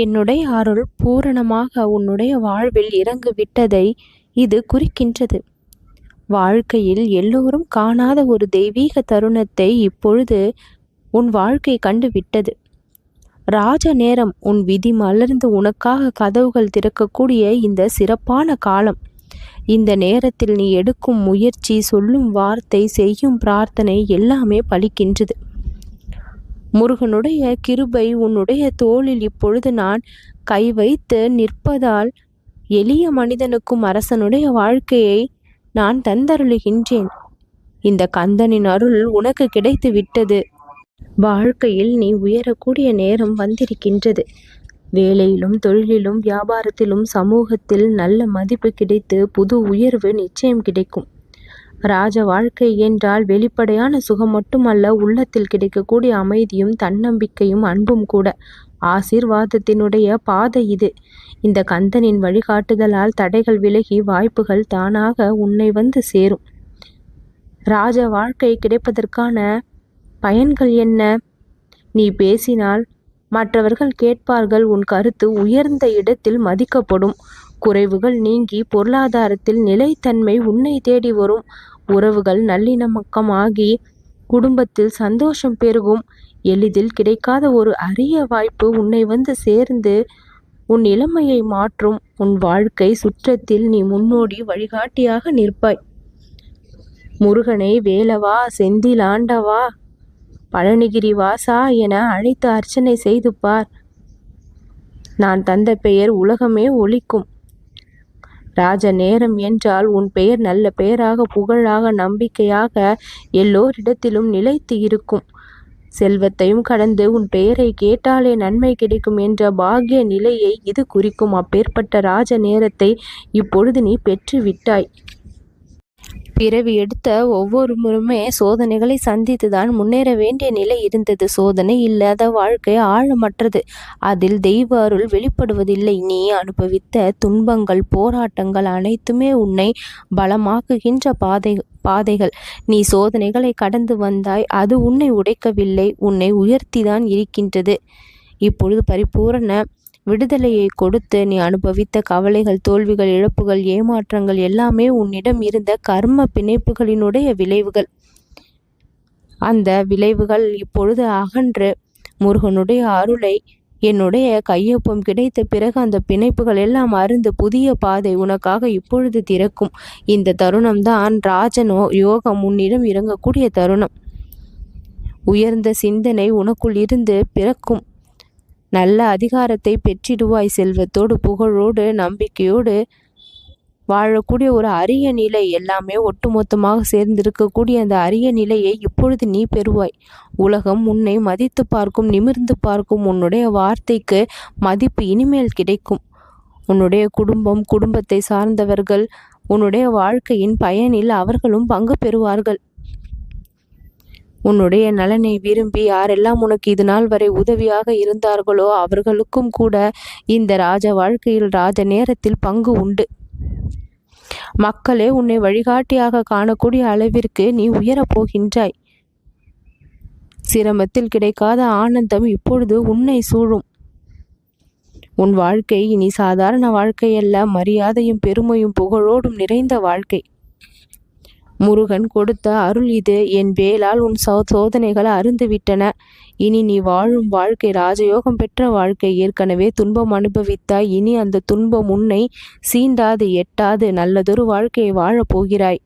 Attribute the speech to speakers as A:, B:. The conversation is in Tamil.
A: என்னுடைய அருள் பூரணமாக உன்னுடைய வாழ்வில் இறங்குவிட்டதை இது குறிக்கின்றது. வாழ்க்கையில் எல்லோரும் காணாத ஒரு தெய்வீக தருணத்தை இப்பொழுது உன் வாழ்க்கை கண்டுவிட்டது. ராஜ நேரம் உன் விதி மலர்ந்து உனக்காக கதவுகள் திறக்கக்கூடிய இந்த சிறப்பான காலம். இந்த நேரத்தில் நீ எடுக்கும் முயற்சி சொல்லும் வார்த்தை செய்யும் பிரார்த்தனை எல்லாமே பலிக்கின்றது. முருகனுடைய கிருபை உன்னுடைய தோளில் இப்பொழுது நான் கை வைத்து நிற்பதால் எளிய மனிதனுக்கும் அரசனுடைய வாழ்க்கையை நான் தந்தருளுகின்றேன். இந்த கந்தனின் அருள் உனக்கு கிடைத்து விட்டது வாழ்க்கையில் நீ உயரக்கூடிய நேரம் வந்திருக்கின்றது. வேலையிலும் தொழிலிலும் வியாபாரத்திலும் சமூகத்தில் நல்ல மதிப்பு கிடைத்து புது உயர்வு நிச்சயம் கிடைக்கும். ராஜ வாழ்க்கை என்றால் வெளிப்படையான சுகம் மட்டுமல்ல உள்ளத்தில் கிடைக்கக்கூடிய அமைதியும் தன்னம்பிக்கையும் அன்பும் கூட. ஆசீர்வாதத்தினுடைய பாதை இது. இந்த கந்தனின் வழிகாட்டுதலால் தடைகள் விலகி வாய்ப்புகள் தானாக உன்னை வந்து சேரும். ராஜ வாழ்க்கை கிடைப்பதற்கான பயன்கள் என்ன? நீ பேசினால் மற்றவர்கள் கேட்பார்கள் உன் கருத்து உயர்ந்த இடத்தில் மதிக்கப்படும். குறைவுகள் நீங்கி பொருளாதாரத்தில் நிலைத்தன்மை உன்னை தேடி வரும். உறவுகள் நல்லிணமக்கமாகி குடும்பத்தில் சந்தோஷம் பெருகும். எளிதில் கிடைக்காத ஒரு அரிய வாய்ப்பு உன்னை வந்து சேர்ந்து உன் இளமையை மாற்றும். உன் வாழ்க்கை சுற்றத்தில் நீ முன்னோடி வழிகாட்டியாக நிற்பாய். முருகனை வேலவா செந்தில் ஆண்டவா பழனிகிரி வாசா என அழைத்து அர்ச்சனை செய்து பார். நான் தந்த பெயர் உலகமே ஒழிக்கும் ராஜ நேரம் என்றால் உன் பெயர் நல்ல பெயராக புகழாக நம்பிக்கையாக எல்லோரிடத்திலும் நிலைத்து இருக்கும். செல்வத்தையும் கடந்து உன் பெயரை கேட்டாலே நன்மை கிடைக்கும் என்ற பாகிய நிலையை இது குறிக்கும். அப்பேற்பட்ட ராஜ நேரத்தை இப்பொழுது நீ பெற்று விட்டாய் பிறவி எடுத்த ஒவ்வொரு முறையுமே சோதனைகளை சந்தித்து தான் முன்னேற வேண்டிய நிலை இருந்தது. சோதனை இல்லாத வாழ்க்கை ஆழமற்றது. அதில் தெய்வ அருள் வெளிப்படுவதில்லை. நீ அனுபவித்த துன்பங்கள் போராட்டங்கள் அனைத்துமே உன்னை பலமாக்குகின்ற பாதை பாதைகள். நீ சோதனைகளை கடந்து வந்தாய். அது உன்னை உடைக்கவில்லை. உன்னை உயர்த்திதான் இருக்கின்றது. இப்பொழுது பரிபூரண விடுதலையை கொடுத்து நீ அனுபவித்த கவலைகள் தோல்விகள் இழப்புகள் ஏமாற்றங்கள் எல்லாமே உன்னிடம் இருந்த கர்ம பிணைப்புகளினுடைய விளைவுகள். அந்த விளைவுகள் இப்பொழுது அகன்று முருகனுடைய அருளை என்னுடைய கையொப்பம் கிடைத்த பிறகு அந்த பிணைப்புகள் எல்லாம் அருந்து புதிய பாதை உனக்காக இப்பொழுது திறக்கும். இந்த தருணம்தான் ராஜனோ யோகம் உன்னிடம் இறங்கக்கூடிய தருணம். உயர்ந்த சிந்தனை உனக்குள் இருந்து பிறக்கும். நல்ல அதிகாரத்தை பெற்றிடுவாய் செல்வத்தோடு புகழோடு நம்பிக்கையோடு வாழக்கூடிய ஒரு அரிய நிலை எல்லாமே ஒட்டுமொத்தமாக சேர்ந்திருக்கக்கூடிய அந்த அரிய நிலையை இப்பொழுது நீ பெறுவாய். உலகம் உன்னை மதித்து பார்க்கும் நிமிர்ந்து பார்க்கும் உன்னுடைய வார்த்தைக்கு மதிப்பு இனிமேல் கிடைக்கும். உன்னுடைய குடும்பம் குடும்பத்தை சார்ந்தவர்கள் உன்னுடைய வாழ்க்கையின் பயனில் அவர்களும் பங்கு பெறுவார்கள். உன்னுடைய நலனை விரும்பி யாரெல்லாம் உனக்கு இது நாள் வரை உதவியாக இருந்தார்களோ அவர்களுக்கும் கூட இந்த ராஜ வாழ்க்கையில் ராஜ நேரத்தில் பங்கு உண்டு. மக்களே உன்னை வழிகாட்டியாக காணக்கூடிய அளவிற்கு நீ உயரப் போகின்றாய். சிரமத்தில் கிடைக்காத ஆனந்தம் இப்பொழுது உன்னை சூழும். உன் வாழ்க்கை இனி சாதாரண வாழ்க்கையல்ல மரியாதையும் பெருமையும் புகழோடும் நிறைந்த வாழ்க்கை. முருகன் கொடுத்த அருள் இது. என் வேளால் உன் சோ சோதனைகள் அருந்துவிட்டன இனி நீ வாழும் வாழ்க்கை ராஜயோகம் பெற்ற வாழ்க்கை. ஏற்கனவே துன்பம் அனுபவித்தாய். இனி அந்த துன்பம் உன்னை சீண்டாது எட்டாது. நல்லதொரு வாழ்க்கையை வாழப் போகிறாய்.